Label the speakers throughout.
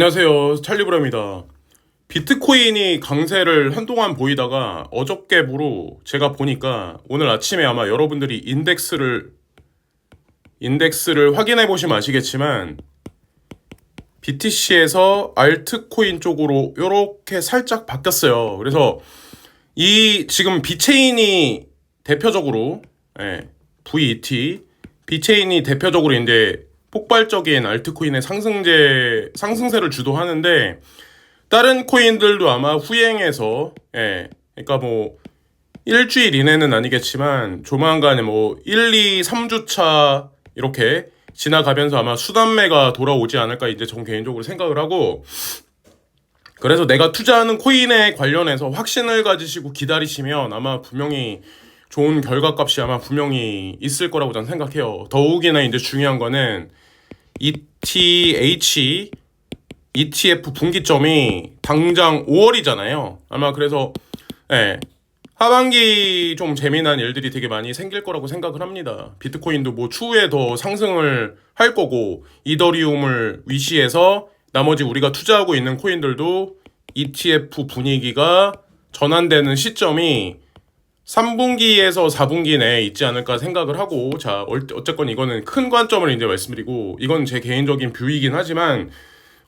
Speaker 1: 안녕하세요. 찰리브라입니다. 비트코인이 강세를 한동안 보이다가 어저께부로 제가 보니까 오늘 아침에 아마 여러분들이 인덱스를 인덱스를 확인해 보시면 아시겠지만 BTC에서 알트코인 쪽으로 이렇게 살짝 바뀌었어요. 그래서 이 지금 비체인이 대표적으로 예, VET 비체인이 대표적으로 이제 폭발적인 알트코인의 상승제 상승세를 주도하는데 다른 코인들도 아마 후행해서 예. 그러니까 뭐 일주일 이내는 아니겠지만 조만간에 뭐 1, 2, 3주차 이렇게 지나가면서 아마 수단매가 돌아오지 않을까 이제 전 개인적으로 생각을 하고 그래서 내가 투자하는 코인에 관련해서 확신을 가지시고 기다리시면 아마 분명히 좋은 결과값이 아마 분명히 있을 거라고 저는 생각해요. 더욱이나 이제 중요한 거는 ETH ETF 분기점이 당장 5월이잖아요. 아마 그래서 예. 하반기 좀 재미난 일들이 되게 많이 생길 거라고 생각을 합니다. 비트코인도 뭐 추후에 더 상승을 할 거고 이더리움을 위시해서 나머지 우리가 투자하고 있는 코인들도 ETF 분위기가 전환되는 시점이 3분기에서 4분기 내에 있지 않을까 생각을 하고 자 어쨌건 이거는 큰 관점을 이제 말씀드리고 이건 제 개인적인 뷰이긴 하지만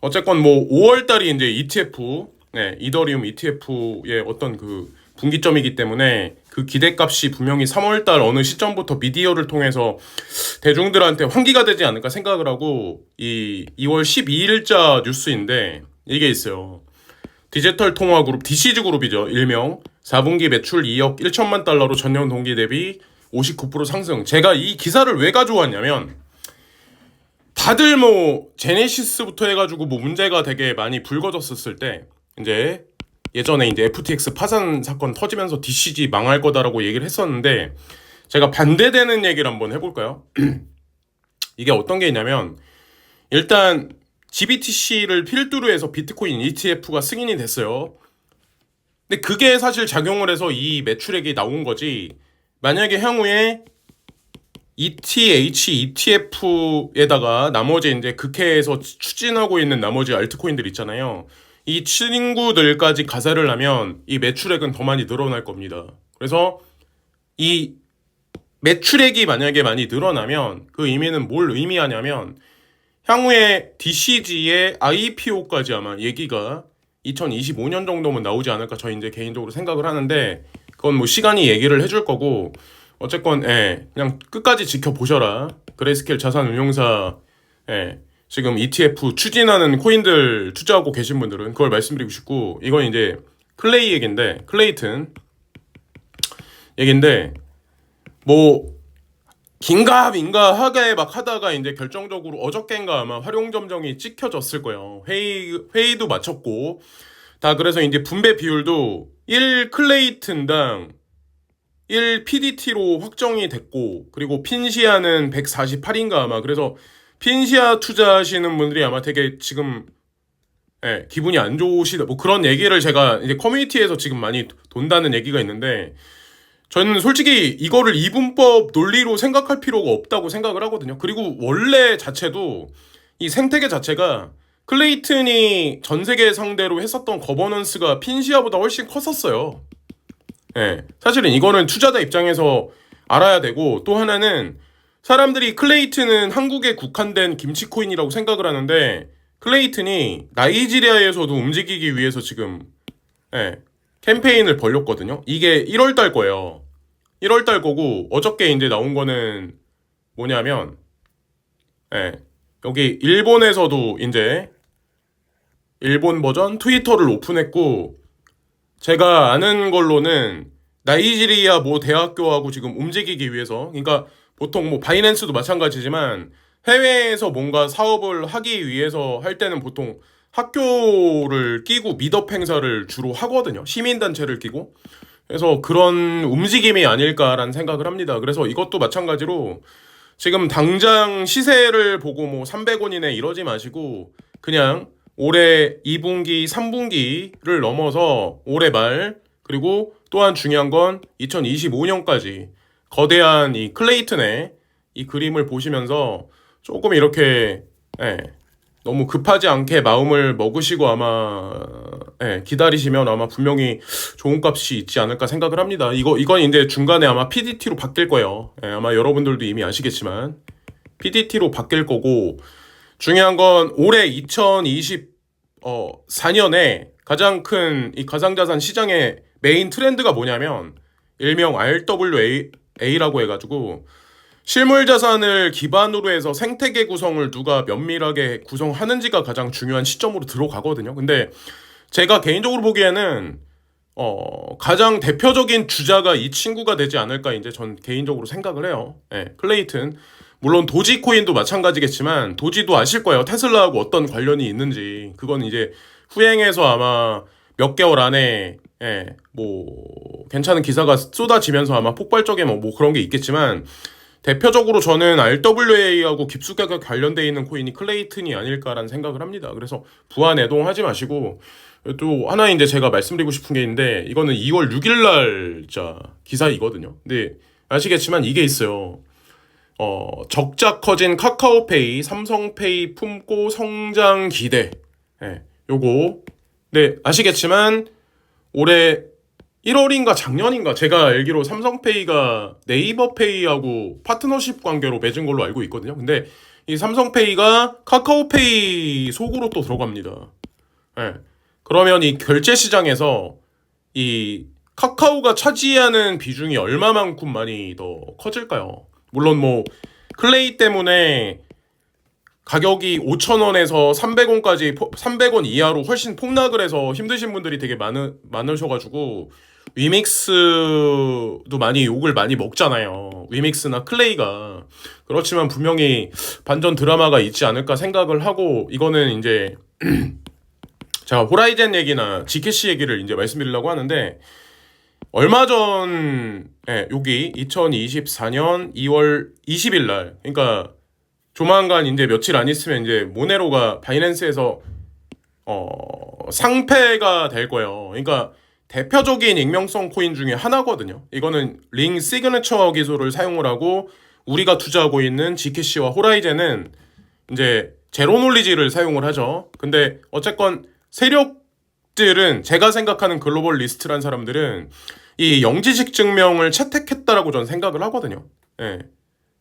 Speaker 1: 어쨌건 뭐 5월 달이 이제 ETF 네, 이더리움 ETF의 어떤 그 분기점이기 때문에 그 기대값이 분명히 3월 달 어느 시점부터 미디어를 통해서 대중들한테 환기가 되지 않을까 생각을 하고 이 2월 12일자 뉴스인데 이게 있어요. 디지털 통화 그룹 DCG 그룹이죠. 일명 4분기 매출 2억 1천만 달러로 전년 동기 대비 59% 상승. 제가 이 기사를 왜 가져왔냐면 다들 뭐 제네시스부터 해가지고 뭐 문제가 되게 많이 불거졌었을 때 이제 예전에 이제 FTX 파산 사건 터지면서 DCG 망할 거다라고 얘기를 했었는데 제가 반대되는 얘기를 한번 해볼까요? 이게 어떤 게 있냐면 일단 GBTC를 필두로 해서 비트코인 ETF가 승인이 됐어요. 근데 그게 사실 작용을 해서 이 매출액이 나온 거지. 만약에 향후에 ETH, ETF에다가 나머지 이제 극해에서 추진하고 있는 나머지 알트코인들 있잖아요. 이 친구들까지 가세를 하면 이 매출액은 더 많이 늘어날 겁니다. 그래서 이 매출액이 만약에 많이 늘어나면 그 의미는 뭘 의미하냐면 향후에 DCG의 IPO까지 아마 얘기가 2025년 정도면 나오지 않을까 저 이제 개인적으로 생각을 하는데 그건 뭐 시간이 얘기를 해줄 거고 어쨌건 예 그냥 끝까지 지켜보셔라. 그레이스케일 자산운용사 예 지금 ETF 추진하는 코인들 투자하고 계신 분들은 그걸 말씀드리고 싶고 이건 이제 클레이 얘기인데 클레이튼 얘기인데 뭐 긴가 민가 하게 막 하다가 이제 결정적으로 어저께인가 아마 활용 점정이 찍혀졌을 거예요. 회의 회의도 마쳤고 다 그래서 이제 분배 비율도 1 클레이튼당 1 PDT로 확정이 됐고 그리고 핀시아는 148인가 아마 그래서 핀시아 투자하시는 분들이 아마 되게 지금 예, 기분이 안 좋으시다 뭐 그런 얘기를 제가 이제 커뮤니티에서 지금 많이 돈다는 얘기가 있는데 저는 솔직히 이거를 이분법 논리로 생각할 필요가 없다고 생각을 하거든요. 그리고 원래 자체도 이 생태계 자체가 클레이튼이 전 세계 상대로 했었던 거버넌스가 핀시아보다 훨씬 컸었어요. 예. 네, 사실은 이거는 투자자 입장에서 알아야 되고 또 하나는 사람들이 클레이튼은 한국에 국한된 김치코인이라고 생각을 하는데 클레이튼이 나이지리아에서도 움직이기 위해서 지금 예, 캠페인을 벌렸거든요. 이게 1월 달 거예요. 1월 달 거고 어저께 이제 나온 거는 뭐냐면 예. 여기 일본에서도 이제 일본 버전 트위터를 오픈했고 제가 아는 걸로는 나이지리아 모 대학교하고 지금 움직이기 위해서 그러니까 보통 뭐 바이낸스도 마찬가지지만 해외에서 뭔가 사업을 하기 위해서 할 때는 보통 학교를 끼고 미덕 행사를 주로 하거든요. 시민단체를 끼고. 그래서 그런 움직임이 아닐까라는 생각을 합니다. 그래서 이것도 마찬가지로 지금 당장 시세를 보고 뭐 300원이네 이러지 마시고 그냥 올해 2분기, 3분기를 넘어서 올해 말 그리고 또한 중요한 건 2025년까지 거대한 이 클레이튼의 이 그림을 보시면서 조금 이렇게 예, 너무 급하지 않게 마음을 먹으시고 아마 예, 기다리시면 아마 분명히 좋은 값이 있지 않을까 생각을 합니다. 이거 이건 이제 중간에 아마 PDT로 바뀔 거예요. 예, 아마 여러분들도 이미 아시겠지만 PDT로 바뀔 거고 중요한 건 올해 2024년에 가장 큰 이 가상자산 시장의 메인 트렌드가 뭐냐면 일명 RWA라고 해가지고 실물 자산을 기반으로 해서 생태계 구성을 누가 면밀하게 구성하는지가 가장 중요한 시점으로 들어가거든요. 근데 제가 개인적으로 보기에는 어, 가장 대표적인 주자가 이 친구가 되지 않을까 이제 전 개인적으로 생각을 해요. 예, 클레이튼. 물론 도지코인도 마찬가지겠지만 도지도 아실 거예요. 테슬라하고 어떤 관련이 있는지. 그건 이제 후행해서 아마 몇 개월 안에 예, 뭐 괜찮은 기사가 쏟아지면서 아마 폭발적인 뭐, 뭐 그런 게 있겠지만 대표적으로 저는 RWA하고 깊숙하게 관련돼 있는 코인이 클레이튼이 아닐까라는 생각을 합니다. 그래서 부안 애동하지 마시고 또 하나 이제 제가 말씀드리고 싶은 게 있는데 이거는 2월 6일 날 자 기사이거든요. 근데 아시겠지만 이게 있어요. 어, 적자 커진 카카오페이, 삼성페이 품고 성장 기대. 예, 요거. 네, 아시겠지만 올해 1월인가 작년인가 제가 알기로 삼성페이가 네이버페이하고 파트너십 관계로 맺은 걸로 알고 있거든요. 근데 이 삼성페이가 카카오페이 속으로 또 들어갑니다. 예. 그러면 이 결제 시장에서 이 카카오가 차지하는 비중이 얼마만큼 많이 더 커질까요? 물론 뭐 클레이 때문에 가격이 5,000원에서 300원까지 300원 이하로 훨씬 폭락을 해서 힘드신 분들이 되게 많으, 많으셔 가지고 위믹스도 많이 욕을 많이 먹잖아요. 위믹스나 클레이가 그렇지만 분명히 반전 드라마가 있지 않을까 생각을 하고 이거는 이제 자 호라이젠 얘기나 지케시 얘기를 이제 말씀드리려고 하는데 얼마 전 예, 여기 2024년 2월 20일 날 그러니까 조만간 이제 며칠 안 있으면 이제 모네로가 바이낸스에서 어 상패가 될 거예요. 그러니까 대표적인 익명성 코인 중에 하나거든요. 이거는 링 시그니처 기술을 사용을 하고 우리가 투자하고 있는 지캐시와 호라이젠은 이제 제로 놀리지를 사용을 하죠. 근데 어쨌건 세력들은 제가 생각하는 글로벌 리스트란 사람들은 이 영지식 증명을 채택했다라고 저는 생각을 하거든요. 예.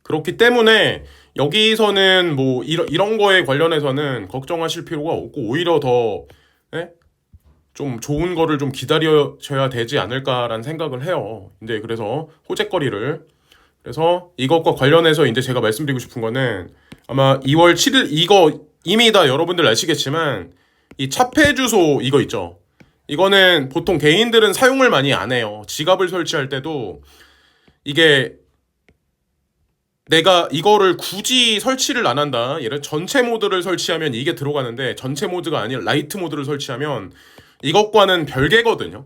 Speaker 1: 그렇기 때문에 여기서는 뭐 이런 이런 거에 관련해서는 걱정하실 필요가 없고 오히려 더 예? 좀 좋은 거를 좀 기다려줘야 되지 않을까라는 생각을 해요. 이제 그래서 호재거리를 그래서 이것과 관련해서 이제 제가 말씀드리고 싶은 거는 아마 2월 7일 이거 이미 다 여러분들 아시겠지만 이 차폐 주소 이거 있죠. 이거는 보통 개인들은 사용을 많이 안 해요. 지갑을 설치할 때도 이게 내가 이거를 굳이 설치를 안 한다. 예를 전체 모드를 설치하면 이게 들어가는데 전체 모드가 아니라 라이트 모드를 설치하면 이것과는 별개거든요.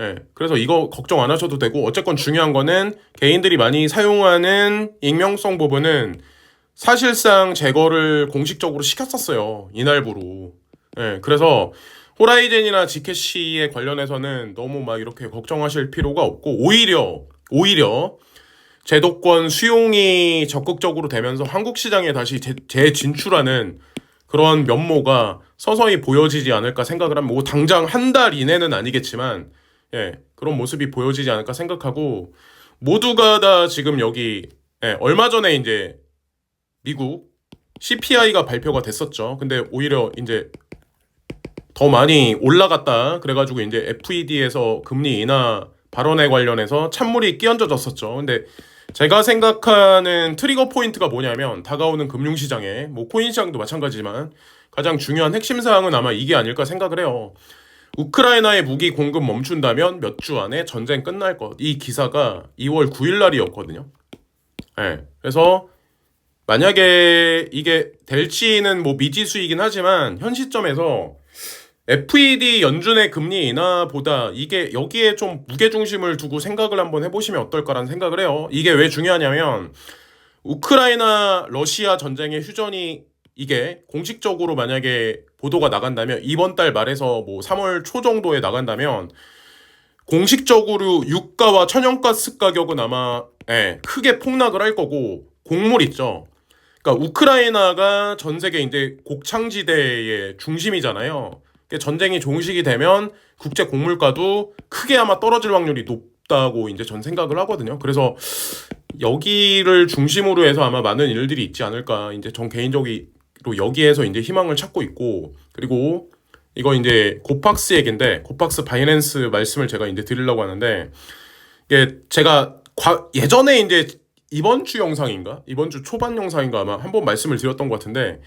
Speaker 1: 예. 그래서 이거 걱정 안 하셔도 되고 어쨌건 중요한 거는 개인들이 많이 사용하는 익명성 부분은 사실상 제거를 공식적으로 시켰었어요. 이날부로. 예. 그래서 호라이젠이나 지캐시에 관련해서는 너무 막 이렇게 걱정하실 필요가 없고 오히려 오히려 제도권 수용이 적극적으로 되면서 한국 시장에 다시 재, 재진출하는 그런 면모가 서서히 보여지지 않을까 생각을 하면 뭐 당장 한 달 이내는 아니겠지만 예 그런 모습이 보여지지 않을까 생각하고 모두가 다 지금 여기 예, 얼마 전에 이제 미국 CPI가 발표가 됐었죠. 근데 오히려 이제 더 많이 올라갔다 그래가지고 이제 FED에서 금리 인하 발언에 관련해서 찬물이 끼얹어졌었죠. 근데 제가 생각하는 트리거 포인트가 뭐냐면 다가오는 금융시장에 뭐 코인 시장도 마찬가지지만 가장 중요한 핵심 사항은 아마 이게 아닐까 생각을 해요. 우크라이나의 무기 공급 멈춘다면 몇 주 안에 전쟁 끝날 것. 이 기사가 2월 9일 날이었거든요. 예. 네. 그래서 만약에 이게 될지는 뭐 미지수이긴 하지만 현 시점에서 FED 연준의 금리 인하보다 이게 여기에 좀 무게 중심을 두고 생각을 한번 해보시면 어떨까라는 생각을 해요. 이게 왜 중요하냐면 우크라이나 러시아 전쟁의 휴전이 이게 공식적으로 만약에 보도가 나간다면 이번 달 말에서 뭐 3월 초 정도에 나간다면 공식적으로 유가와 천연가스 가격은 아마 예, 크게 폭락을 할 거고 곡물 있죠. 그러니까 우크라이나가 전 세계 이제 곡창지대의 중심이잖아요. 그러니까 전쟁이 종식이 되면 국제 곡물가도 크게 아마 떨어질 확률이 높다고 이제 전 생각을 하거든요. 그래서 여기를 중심으로 해서 아마 많은 일들이 있지 않을까. 이제 전 개인적으로 여기에서 이제 희망을 찾고 있고 그리고 이거 이제 고팍스 얘긴데 고팍스 바이낸스 말씀을 제가 이제 드리려고 하는데 이게 제가 과- 예전에 이제 이번 주 영상인가 이번 주 초반 영상인가 아마 한 번 말씀을 드렸던 것 같은데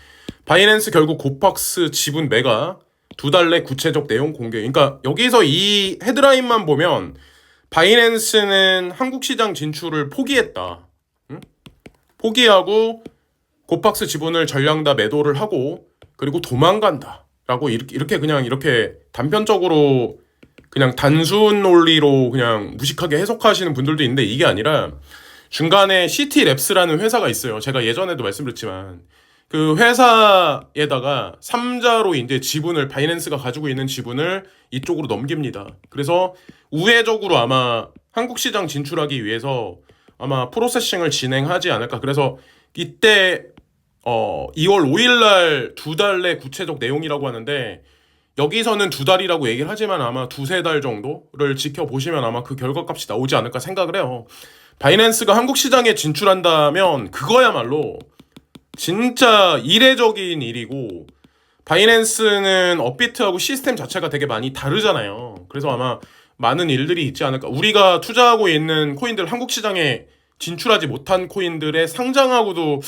Speaker 1: 바이낸스 결국 고팍스 지분 매가 두 달 내 구체적 내용 공개. 그러니까 여기서 이 헤드라인만 보면 바이낸스는 한국 시장 진출을 포기했다. 응? 포기하고 고팍스 지분을 전량 다 매도를 하고 그리고 도망간다. 라고 이렇게, 이렇게 그냥 이렇게 단편적으로 그냥 단순 논리로 그냥 무식하게 해석하시는 분들도 있는데 이게 아니라 중간에 CT랩스라는 회사가 있어요. 제가 예전에도 말씀드렸지만 그 회사에다가 삼자로 이제 지분을 바이낸스가 가지고 있는 지분을 이쪽으로 넘깁니다. 그래서 우회적으로 아마 한국 시장 진출하기 위해서 아마 프로세싱을 진행하지 않을까. 그래서 이때 어 2월 5일 날 두 달 내 구체적 내용이라고 하는데 여기서는 두 달이라고 얘기를 하지만 아마 두세 달 정도를 지켜보시면 아마 그 결과값이 나오지 않을까 생각을 해요. 바이낸스가 한국 시장에 진출한다면 그거야말로 진짜 이례적인 일이고 바이낸스는 업비트하고 시스템 자체가 되게 많이 다르잖아요. 그래서 아마 많은 일들이 있지 않을까. 우리가 투자하고 있는 코인들 한국 시장에 진출하지 못한 코인들의 상장하고도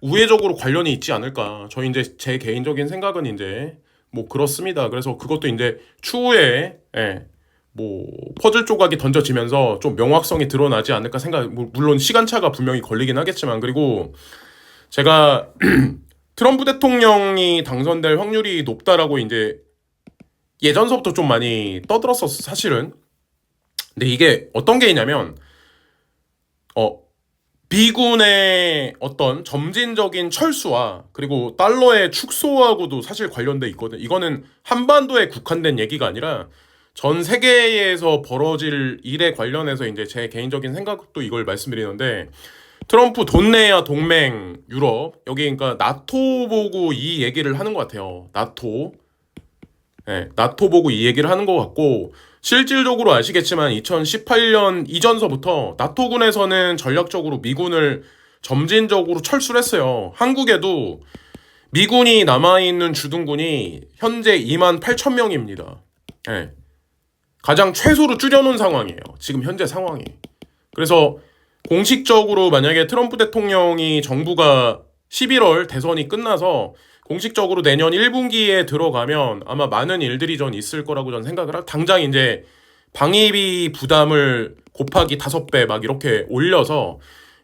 Speaker 1: 우회적으로 관련이 있지 않을까. 저 이제 제 개인적인 생각은 이제 뭐 그렇습니다. 그래서 그것도 이제 추후에 예, 뭐 퍼즐 조각이 던져지면서 좀 명확성이 드러나지 않을까 생각. 물- 물론 시간차가 분명히 걸리긴 하겠지만 그리고 제가 트럼프 대통령이 당선될 확률이 높다라고 이제 예전서부터 좀 많이 떠들었었어 사실은. 근데 이게 어떤 게 있냐면 어 미군의 어떤 점진적인 철수와 그리고 달러의 축소하고도 사실 관련돼 있거든. 이거는 한반도에 국한된 얘기가 아니라 전 세계에서 벌어질 일에 관련해서 이제 제 개인적인 생각도 이걸 말씀드리는데 트럼프 돈 내야 동맹 유럽 여기 그러니까 나토 보고 이 얘기를 하는 것 같아요. 나토. 네, 나토 보고 이 얘기를 하는 것 같고 실질적으로 아시겠지만 2018년 이전서부터 나토군에서는 전략적으로 미군을 점진적으로 철수를 했어요. 한국에도 미군이 남아있는 주둔군이 현재 2만 8천 명입니다. 예. 가장 최소로 줄여놓은 상황이에요. 지금 현재 상황이. 그래서 공식적으로 만약에 트럼프 대통령이 정부가 11월 대선이 끝나서 공식적으로 내년 1분기에 들어가면 아마 많은 일들이 전 있을 거라고 전 생각을 하. 당장 이제 방위비 부담을 곱하기 다섯 배막 이렇게 올려서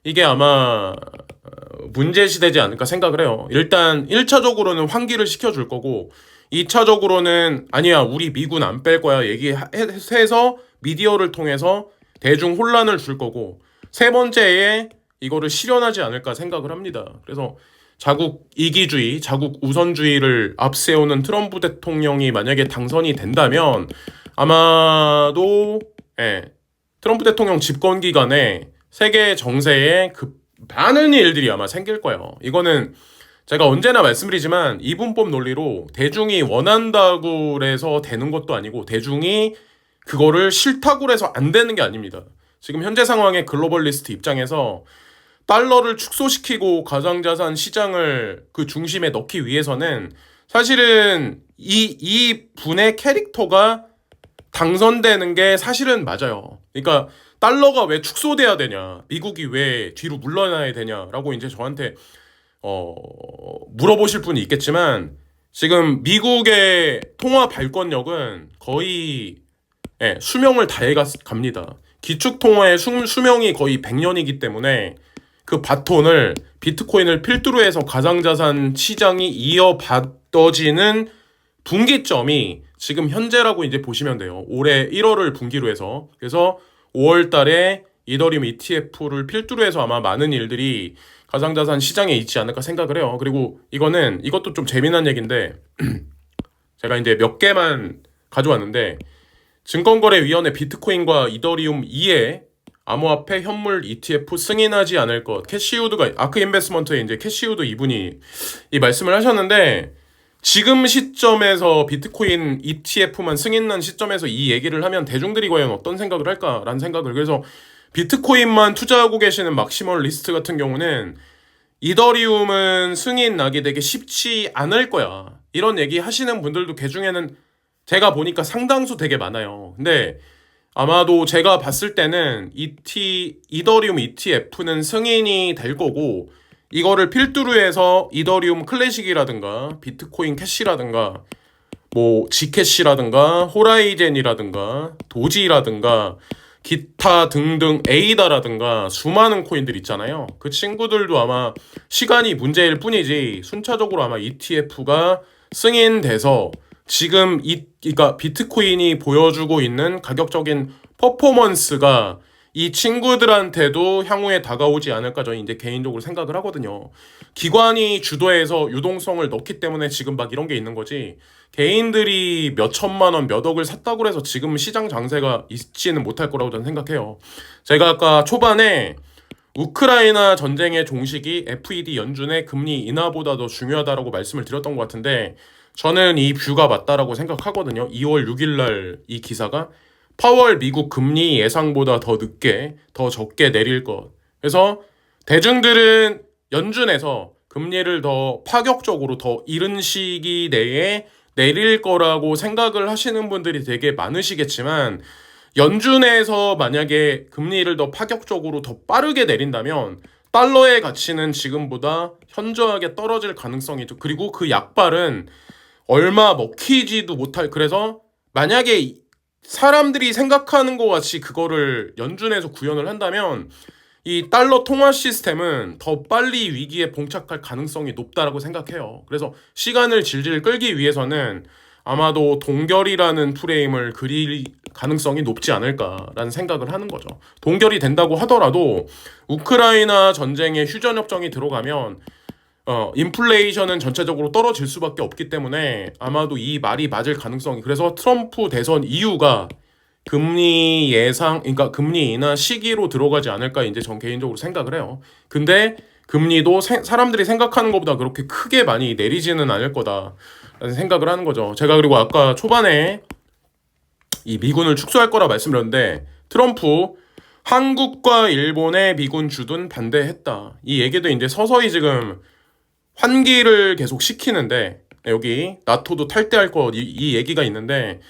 Speaker 1: 이게 아마 어, 문제시되지 않을까 생각을 해요. 일단 1차적으로는 환기를 시켜줄 거고 2차적으로는 아니야 우리 미군 안 뺄 거야 얘기해서 미디어를 통해서 대중 혼란을 줄 거고 세 번째에 이거를 실현하지 않을까 생각을 합니다. 그래서 자국 이기주의, 자국 우선주의를 앞세우는 트럼프 대통령이 만약에 당선이 된다면 아마도 예, 트럼프 대통령 집권 기간에 세계 정세에 그 많은 일들이 아마 생길 거예요. 이거는 제가 언제나 말씀드리지만 이분법 논리로 대중이 원한다고 해서 되는 것도 아니고 대중이 그거를 싫다고 해서 안 되는 게 아닙니다. 지금 현재 상황의 글로벌리스트 입장에서 달러를 축소시키고 가상자산 시장을 그 중심에 넣기 위해서는 사실은 이, 이 분의 캐릭터가 당선되는 게 사실은 맞아요. 그러니까 달러가 왜 축소돼야 되냐, 미국이 왜 뒤로 물러나야 되냐라고 이제 저한테 어, 물어보실 분이 있겠지만 지금 미국의 통화 발권력은 거의 예, 수명을 다해 갑니다. 기축 통화의 수, 수명이 거의 100년이기 때문에 그 바톤을 비트코인을 필두로 해서 가상자산 시장이 이어받아지는 분기점이 지금 현재라고 이제 보시면 돼요. 올해 1월을 분기로 해서 그래서 5월 달에 이더리움 ETF를 필두로 해서 아마 많은 일들이 가상자산 시장에 있지 않을까 생각을 해요. 그리고 이거는 이것도 좀 재미난 얘기인데 제가 이제 몇 개만 가져왔는데 증권거래위원회 비트코인과 이더리움 2에 암호화폐 현물 ETF 승인하지 않을 것. 캐시우드가 아크 인베스먼트에 이제 캐시우드 이분이 이 말씀을 하셨는데 지금 시점에서 비트코인 ETF만 승인난 시점에서 이 얘기를 하면 대중들이 과연 어떤 생각을 할까라는 생각을 그래서 비트코인만 투자하고 계시는 막시멀 리스트 같은 경우는 이더리움은 승인 나기 되게 쉽지 않을 거야. 이런 얘기 하시는 분들도 개 중에는 제가 보니까 상당수 되게 많아요. 근데 아마도 제가 봤을 때는 ET, 이더리움 ETF는 승인이 될 거고, 이거를 필두로 해서 이더리움 클래식이라든가, 비트코인 캐시라든가, 뭐, 지캐시라든가, 호라이젠이라든가, 도지라든가, 기타 등등 에이다라든가 수많은 코인들 있잖아요. 그 친구들도 아마 시간이 문제일 뿐이지 순차적으로 아마 ETF가 승인돼서 지금 이 그러니까 비트코인이 보여주고 있는 가격적인 퍼포먼스가 이 친구들한테도 향후에 다가오지 않을까 저는 이제 개인적으로 생각을 하거든요. 기관이 주도해서 유동성을 넣기 때문에 지금 막 이런 게 있는 거지. 개인들이 몇 천만 원, 몇 억을 샀다고 해서 지금 시장 장세가 있지는 못할 거라고 저는 생각해요. 제가 아까 초반에 우크라이나 전쟁의 종식이 FED 연준의 금리 인하보다 더 중요하다라고 말씀을 드렸던 것 같은데 저는 이 뷰가 맞다라고 생각하거든요. 2월 6일 날 이 기사가 파월 미국 금리 예상보다 더 늦게 더 적게 내릴 것. 그래서 대중들은 연준에서 금리를 더 파격적으로 더 이른 시기 내에 내릴 거라고 생각을 하시는 분들이 되게 많으시겠지만 연준에서 만약에 금리를 더 파격적으로 더 빠르게 내린다면 달러의 가치는 지금보다 현저하게 떨어질 가능성이 있죠. 그리고 그 약발은 얼마 먹히지도 못할 그래서 만약에 사람들이 생각하는 것 같이 그거를 연준에서 구현을 한다면 이 달러 통화 시스템은 더 빨리 위기에 봉착할 가능성이 높다라고 생각해요. 그래서 시간을 질질 끌기 위해서는 아마도 동결이라는 프레임을 그릴 가능성이 높지 않을까라는 생각을 하는 거죠. 동결이 된다고 하더라도 우크라이나 전쟁에 휴전 협정이 들어가면 어, 인플레이션은 전체적으로 떨어질 수밖에 없기 때문에 아마도 이 말이 맞을 가능성이 그래서 트럼프 대선 이유가 금리 예상 그러니까 금리 인하 시기로 들어가지 않을까 이제 전 개인적으로 생각을 해요. 근데 금리도 세, 사람들이 생각하는 것보다 그렇게 크게 많이 내리지는 않을 거다라는 생각을 하는 거죠. 제가 그리고 아까 초반에 이 미군을 축소할 거라 말씀드렸는데 트럼프 한국과 일본의 미군 주둔 반대했다. 이 얘기도 이제 서서히 지금 환기를 계속 시키는데 여기 나토도 탈퇴할 거이 얘기가 있는데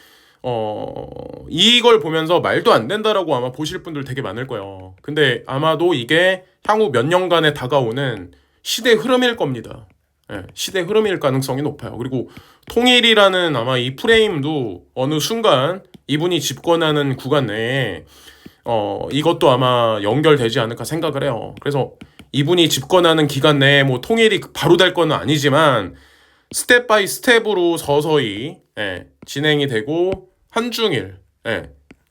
Speaker 1: 어 이걸 보면서 말도 안 된다라고 아마 보실 분들 되게 많을 거예요. 근데 아마도 이게 향후 몇 년간에 다가오는 시대 흐름일 겁니다. 예, 시대 흐름일 가능성이 높아요. 그리고 통일이라는 아마 이 프레임도 어느 순간 이분이 집권하는 구간 내에 어 이것도 아마 연결되지 않을까 생각을 해요. 그래서 이분이 집권하는 기간 내에 뭐 통일이 바로 될 건 아니지만 스텝 바이 스텝으로 서서히 예, 진행이 되고 한중일 예,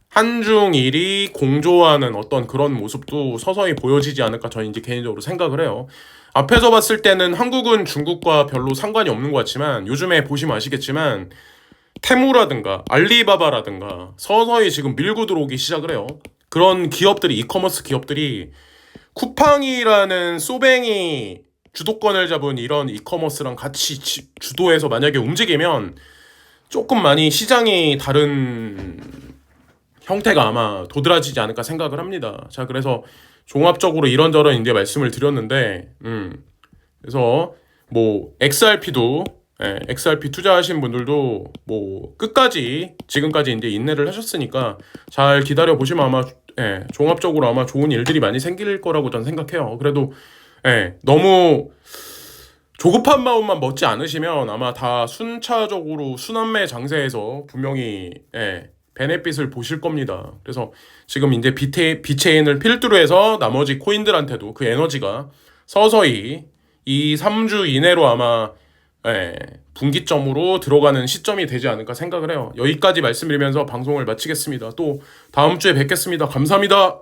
Speaker 1: 한중일이 공조하는 어떤 그런 모습도 서서히 보여지지 않을까 저는 이제 개인적으로 생각을 해요. 앞에서 봤을 때는 한국은 중국과 별로 상관이 없는 것 같지만 요즘에 보시면 아시겠지만 테무라든가 알리바바라든가 서서히 지금 밀고 들어오기 시작을 해요. 그런 기업들이 이커머스 기업들이 쿠팡이라는 소뱅이 주도권을 잡은 이런 이커머스랑 같이 지, 주도해서 만약에 움직이면 조금 많이 시장이 다른 형태가 아마 도드라지지 않을까 생각을 합니다. 자, 그래서 종합적으로 이런저런 이제 말씀을 드렸는데, 음, 그래서 뭐 XRP도 예, XRP 투자하신 분들도 뭐 끝까지 지금까지 이제 인내를 하셨으니까 잘 기다려 보시면 아마 예, 종합적으로 아마 좋은 일들이 많이 생길 거라고 저는 생각해요. 그래도 예, 너무 조급한 마음만 먹지 않으시면 아마 다 순차적으로 순환매 장세에서 분명히 예, 베네핏을 보실 겁니다. 그래서 지금 이제 비테, 비체인을 필두로 해서 나머지 코인들한테도 그 에너지가 서서히 이 3주 이내로 아마 예, 분기점으로 들어가는 시점이 되지 않을까 생각을 해요. 여기까지 말씀드리면서 방송을 마치겠습니다. 또 다음 주에 뵙겠습니다. 감사합니다.